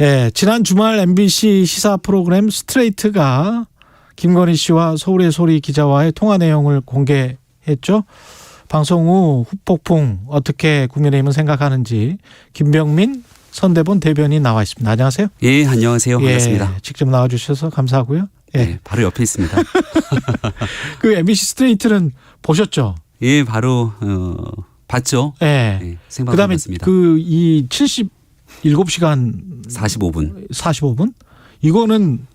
예, 지난 주말 MBC 시사 프로그램 스트레이트가 김건희 씨와 서울의 소리 기자와의 통화 내용을 공개했죠. 방송 후 후폭풍 어떻게 국민의힘은 생각하는지 김병민 선대본 대변인 나와 있습니다. 안녕하세요. 예, 안녕하세요. 반갑습니다. 예, 직접 나와 주셔서 감사하고요. 예, 네, 바로 옆에 있습니다. 그 MBC 스트레이트는 보셨죠? 예, 바로 어, 봤죠. 예. 네, 생방송 그다음에 봤습니다. 그이 77시간 45분 45분 이거는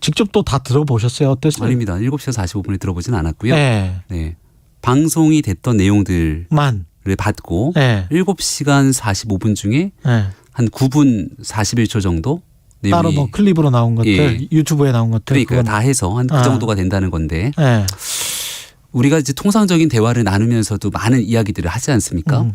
직접 또 다 들어보셨어요? 어땠어요? 아닙니다. 7시 45분에 들어보진 않았고요. 예. 네. 방송이 됐던 내용들을 만. 받고 예. 7시간 45분 중에 예. 한 9분 41초 정도 내용이 따로 뭐 클립으로 나온 것들, 예. 유튜브에 나온 것들. 그러니까 다 해서 한그 아. 정도가 된다는 건데 예. 우리가 이제 통상적인 대화를 나누면서도 많은 이야기들을 하지 않습니까? 음.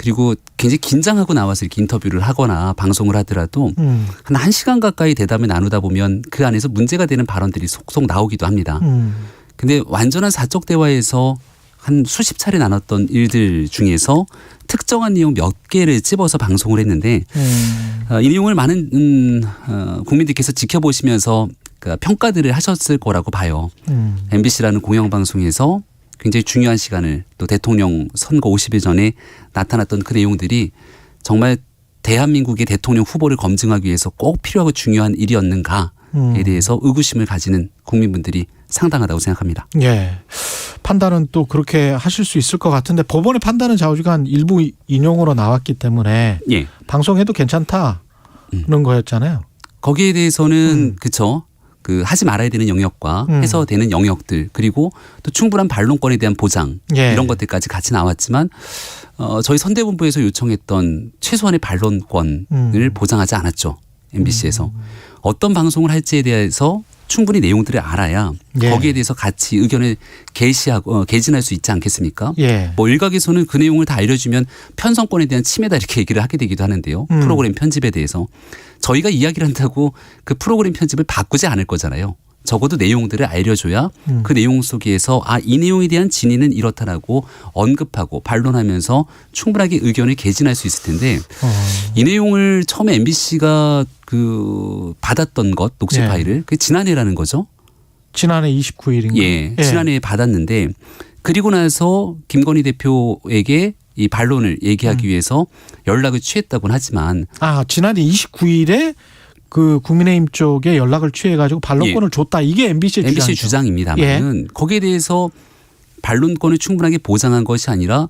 그리고 굉장히 긴장하고 나와서 이렇게 인터뷰를 하거나 방송을 하더라도 음. 한 1시간 가까이 대담을 나누다 보면 그 안에서 문제가 되는 발언들이 속속 나오기도 합니다. 음. 근데 완전한 사적 대화에서 한 수십 차례 나눴던 일들 중에서 특정한 내용 몇 개를 찝어서 방송을 했는데 음. 어, 이 내용을 많은 음, 어, 국민들께서 지켜보시면서 그 평가들을 하셨을 거라고 봐요. 음. MBC라는 공영방송에서 굉장히 중요한 시간을 또 대통령 선거 50일 전에 나타났던 그 내용들이 정말 대한민국의 대통령 후보를 검증하기 위해서 꼭 필요하고 중요한 일이었는가에 음. 대해서 의구심을 가지는 국민분들이 상당하다고 생각합니다. 예. 판단은 또 그렇게 하실 수 있을 것 같은데 법원의 판단은 좌우지간 일부 인용으로 나왔기 때문에 예. 방송해도 괜찮다는 음. 거였잖아요. 거기에 대해서는 음. 그쵸. 그 하지 말아야 되는 영역과 음. 해서 되는 영역들 그리고 또 충분한 반론권에 대한 보장 예. 이런 것들까지 같이 나왔지만 어, 저희 선대본부에서 요청했던 최소한의 반론권을 음. 보장하지 않았죠 MBC에서 어떤 방송을 할지에 대해서 충분히 내용들을 알아야 예. 거기에 대해서 같이 의견을 개시하고 어, 개진할 수 있지 않겠습니까? 예. 뭐 일각에서는 그 내용을 다 알려주면 편성권에 대한 침해다 이렇게 얘기를 하게 되기도 하는데요. 음. 프로그램 편집에 대해서 저희가 이야기를 한다고 그 프로그램 편집을 바꾸지 않을 거잖아요. 적어도 내용들을 알려줘야 음. 그 내용 속에서 아 이 내용에 대한 진위는 이렇다라고 언급하고 반론하면서 충분하게 의견을 개진할 수 있을 텐데 어. 이 내용을 처음에 MBC가 그 받았던 것 녹취 네. 파일을 그 지난해라는 거죠. 지난해 29일인가? 예, 지난해에 받았는데 그리고 나서 김건희 대표에게 이 반론을 얘기하기 음. 위해서 연락을 취했다고는 하지만 아, 지난해 29일에 그 국민의힘 쪽에 연락을 취해 가지고 반론권을 줬다. 이게 MBC의 MBC. 주장입니다만은 거기에 대해서 반론권을 충분하게 보장한 것이 아니라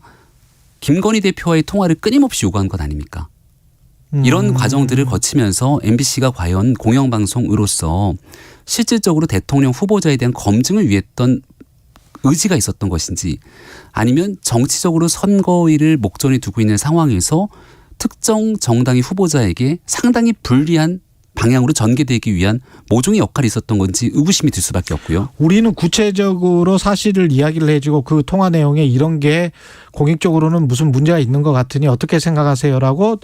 김건희 대표와의 통화를 끊임없이 요구한 것 아닙니까? 이런 음. 과정들을 거치면서 MBC가 과연 공영방송으로서 실질적으로 대통령 후보자에 대한 검증을 위했던 의지가 있었던 것인지 아니면 정치적으로 선거일을 목전에 두고 있는 상황에서 특정 정당의 후보자에게 상당히 불리한 방향으로 전개되기 위한 모종의 역할이 있었던 건지 의구심이 들 수밖에 없고요. 우리는 구체적으로 사실을 이야기를 해주고 그 통화 내용에 이런 게 공익적으로는 무슨 문제가 있는 것 같으니 어떻게 생각하세요라고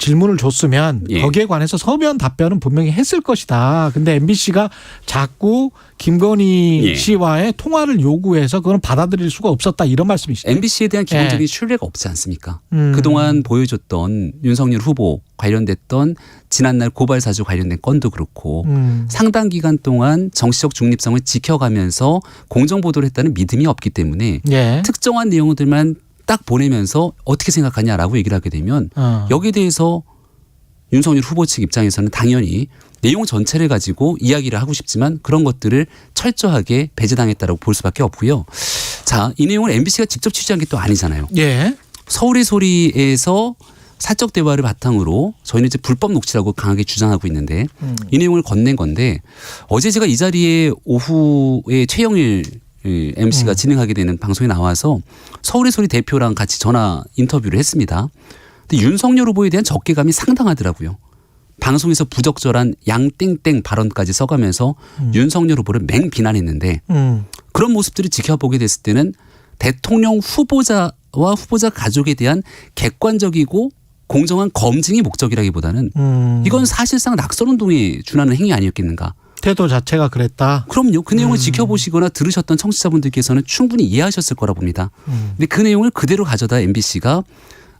질문을 줬으면 예. 거기에 관해서 서면 답변은 분명히 했을 것이다. 근데 MBC가 자꾸 김건희 예. 씨와의 통화를 요구해서 그건 받아들일 수가 없었다 이런 말씀이시죠. MBC에 대한 기본적인 신뢰가 없지 않습니까? 그동안 보여줬던 윤석열 후보 관련됐던 지난날 고발 사주 관련된 건도 그렇고 음. 상당 기간 동안 정치적 중립성을 지켜가면서 공정 보도를 했다는 믿음이 없기 때문에 예. 특정한 내용들만 딱 보내면서 어떻게 생각하냐라고 얘기를 하게 되면 어. 여기에 대해서 윤석열 후보 측 입장에서는 당연히 내용 전체를 가지고 이야기를 하고 싶지만 그런 것들을 철저하게 배제당했다라고 볼 수밖에 없고요. 자, 이 내용을 MBC가 직접 취재한 게 또 아니잖아요. 예. 서울의 소리에서 사적 대화를 바탕으로 저희는 이제 불법 녹취라고 강하게 주장하고 있는데 음. 이 내용을 건넨 건데 어제 제가 이 자리에 오후에 최영일 이 MC가 음. 진행하게 되는 방송에 나와서 서울의 소리 대표랑 같이 전화 인터뷰를 했습니다. 근데 윤석열 후보에 대한 적개감이 상당하더라고요. 방송에서 부적절한 양땡땡 발언까지 써가면서 윤석열 후보를 맹 비난했는데 음. 그런 모습들을 지켜보게 됐을 때는 대통령 후보자와 후보자 가족에 대한 객관적이고 공정한 검증이 목적이라기보다는 음. 이건 사실상 낙선운동에 준하는 행위 아니었겠는가. 태도 자체가 그랬다. 그럼요. 그 내용을 음. 지켜보시거나 들으셨던 청취자분들께서는 충분히 이해하셨을 거라 봅니다. 음. 근데 그 내용을 그대로 가져다 MBC가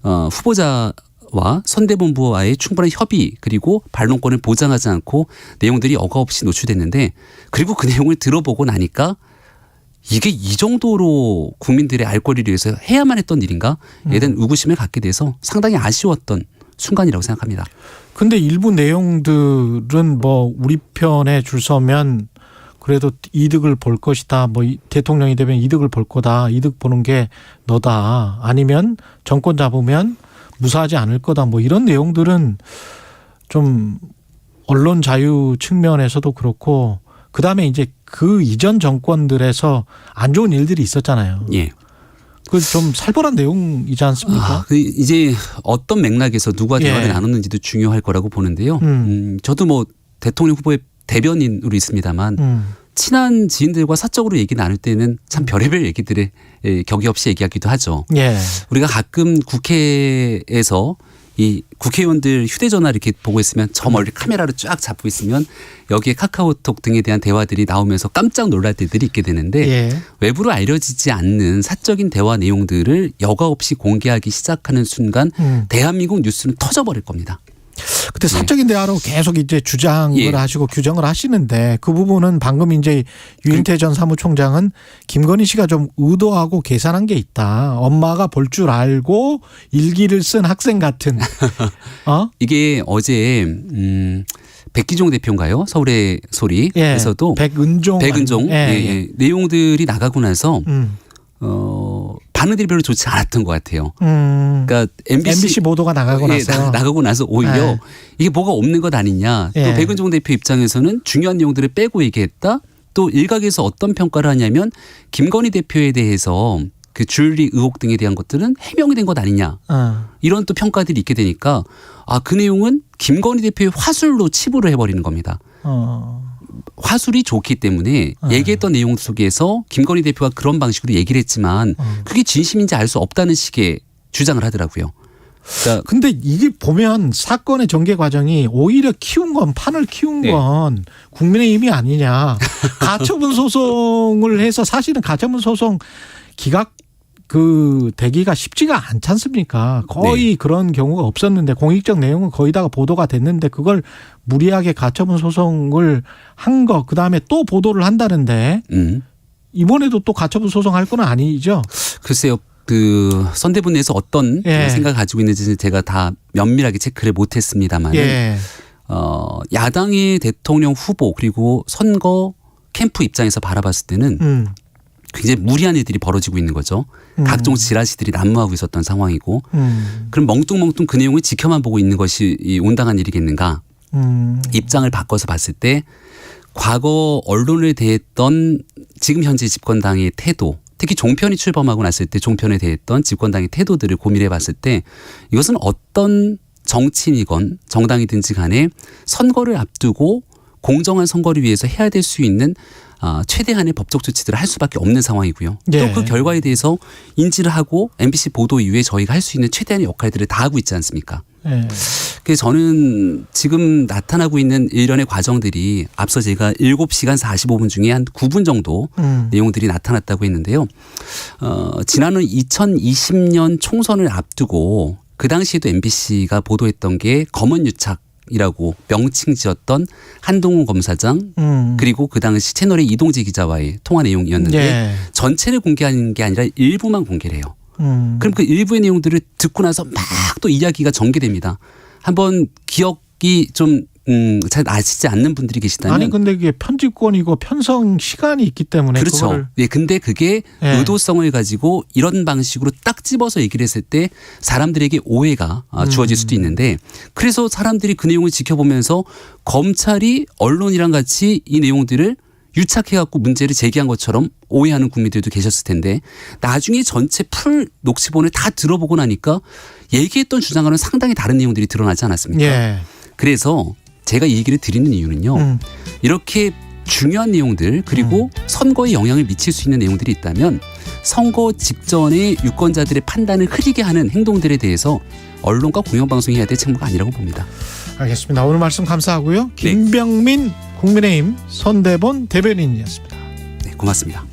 어, 후보자와 후보자와 선대본부와의 충분한 협의 그리고 반론권을 보장하지 않고 내용들이 어가 없이 노출됐는데 그리고 그 내용을 들어보고 나니까 이게 이 정도로 국민들의 알 권리를 위해서 해야만 했던 일인가? 에 대한 의구심을 갖게 돼서 상당히 아쉬웠던 순간이라고 생각합니다. 근데 일부 내용들은 뭐 우리 편에 줄 서면 그래도 이득을 볼 것이다. 뭐 이- 대통령이 되면 이득을 볼 거다. 이득 보는 게 너다. 아니면 정권 잡으면 무사하지 않을 거다. 뭐 이런 내용들은 좀 언론 자유 측면에서도 그렇고 그다음에 이제 그 이전 정권들에서 안 좋은 일들이 있었잖아요. 예. 그 좀 살벌한 내용이지 않습니까? 아, 그 이제 어떤 맥락에서 누가 예. 대화를 나눴는지도 중요할 거라고 보는데요. 음. 음, 저도 뭐 대통령 후보의 대변인으로 있습니다만 음. 친한 지인들과 사적으로 얘기 나눌 때는 참 별의별 얘기들을 예, 격의 없이 얘기하기도 하죠. 예. 우리가 가끔 국회에서 이 국회의원들 휴대전화 이렇게 보고 있으면 저 멀리 카메라로 쫙 잡고 있으면 여기에 카카오톡 등에 대한 대화들이 나오면서 깜짝 놀랄 때들이 있게 되는데 예. 외부로 알려지지 않는 사적인 대화 내용들을 여과 없이 공개하기 시작하는 순간 음. 대한민국 뉴스는 터져버릴 겁니다. 그때 사적인 대화로 계속 이제 주장을 예. 하시고 규정을 하시는데 그 부분은 방금 이제 유인태 전 사무총장은 김건희 씨가 좀 의도하고 계산한 게 있다. 엄마가 볼 줄 알고 일기를 쓴 학생 같은. 어? 이게 어제 음 백기종 대표인가요? 서울의 소리에서도 예. 백은종. 백은종 아니- 예, 예. 예. 내용들이 나가고 나서 음. 어 반응들이 별로 좋지 않았던 것 같아요. 음. 그러니까 MBC, MBC 보도가 나가고 예, 나서 나, 가고 나서 오히려 예. 이게 뭐가 없는 것 아니냐. 또 예. 백은종 대표 입장에서는 중요한 내용들을 빼고 얘기했다. 또 일각에서 어떤 평가를 하냐면 김건희 대표에 대해서 그 줄리 의혹 등에 대한 것들은 해명이 된 것 아니냐. 어. 이런 또 평가들이 있게 되니까 아 그 내용은 김건희 대표의 화술로 치부를 해버리는 겁니다. 어. 화술이 좋기 때문에 아. 얘기했던 내용 속에서 김건희 대표가 그런 방식으로 얘기를 했지만 어. 그게 진심인지 알 수 없다는 식의 주장을 하더라고요. 그러니까 근데 이게 보면 사건의 전개 과정이 오히려 키운 건 판을 키운 네. 건 국민의힘이 아니냐. 가처분 소송을 해서 사실은 가처분 소송 기각 그 되기가 쉽지가 않지 않습니까? 거의 그런 경우가 없었는데 공익적 내용은 거의 다가 보도가 됐는데 그걸 무리하게 가처분 소송을 한 거 그다음에 또 보도를 한다는데 음, 이번에도 또 가처분 소송할 건 아니죠. 글쎄요. 그 선대본 내에서 어떤 예. 생각을 가지고 있는지 제가 다 면밀하게 체크를 못했습니다만 예. 어, 야당의 대통령 후보 그리고 선거 캠프 입장에서 바라봤을 때는 음. 굉장히 무리한 일들이 벌어지고 있는 거죠. 음. 각종 지라시들이 난무하고 있었던 상황이고 음. 그럼 멍뚱멍뚱 그 내용을 지켜만 보고 있는 것이 이 온당한 일이겠는가? 음. 입장을 바꿔서 봤을 때 과거 언론을 대했던 지금 현재 집권당의 태도 특히 종편이 출범하고 났을 때 종편에 대했던 집권당의 태도들을 고민해 봤을 때 이것은 어떤 정치인이건 정당이든지 간에 선거를 앞두고 공정한 선거를 위해서 해야 될 수 있는 아, 최대한의 법적 조치들을 할 수밖에 없는 상황이고요. 예. 또그 결과에 대해서 인지를 하고 MBC 보도 이후에 저희가 할 수 있는 최대한의 역할들을 다 하고 있지 않습니까? 예. 그래서 저는 지금 나타나고 있는 일련의 과정들이 앞서 제가 7시간 45분 중에 한 9분 정도 음. 내용들이 나타났다고 했는데요. 어, 지난해 2020년 총선을 앞두고 그 당시에도 MBC가 보도했던 게 검은 유착 이라고 명칭 지었던 한동훈 검사장 음. 그리고 그 당시 채널의 이동재 기자와의 통화 내용이었는데 예. 전체를 공개하는 게 아니라 일부만 공개를 해요. 음. 그럼 그 일부의 내용들을 듣고 나서 막 또 이야기가 전개됩니다. 한번 기억이 좀, 음, 잘 나시지 않는 분들이 계시다면. 아니 근데 이게 편집권이고 편성 시간이 있기 때문에 그렇죠. 예, 근데 그게 예. 의도성을 가지고 이런 방식으로 딱 집어서 얘기를 했을 때 사람들에게 오해가 아, 음. 주어질 수도 있는데 그래서 사람들이 그 내용을 지켜보면서 검찰이 언론이랑 같이 이 내용들을 유착해갖고 문제를 제기한 것처럼 오해하는 국민들도 계셨을 텐데 나중에 전체 풀 녹취본을 다 들어보고 나니까 얘기했던 주장과는 상당히 다른 내용들이 드러나지 않았습니까? 예. 그래서 제가 이 얘기를 드리는 이유는요. 음. 이렇게 중요한 내용들 그리고 선거에 영향을 미칠 수 있는 내용들이 있다면 선거 직전에 유권자들의 판단을 흐리게 하는 행동들에 대해서 언론과 공영방송이 해야 될 책무가 아니라고 봅니다. 알겠습니다. 오늘 말씀 감사하고요. 네. 김병민 국민의힘 선대본 대변인이었습니다. 네, 고맙습니다.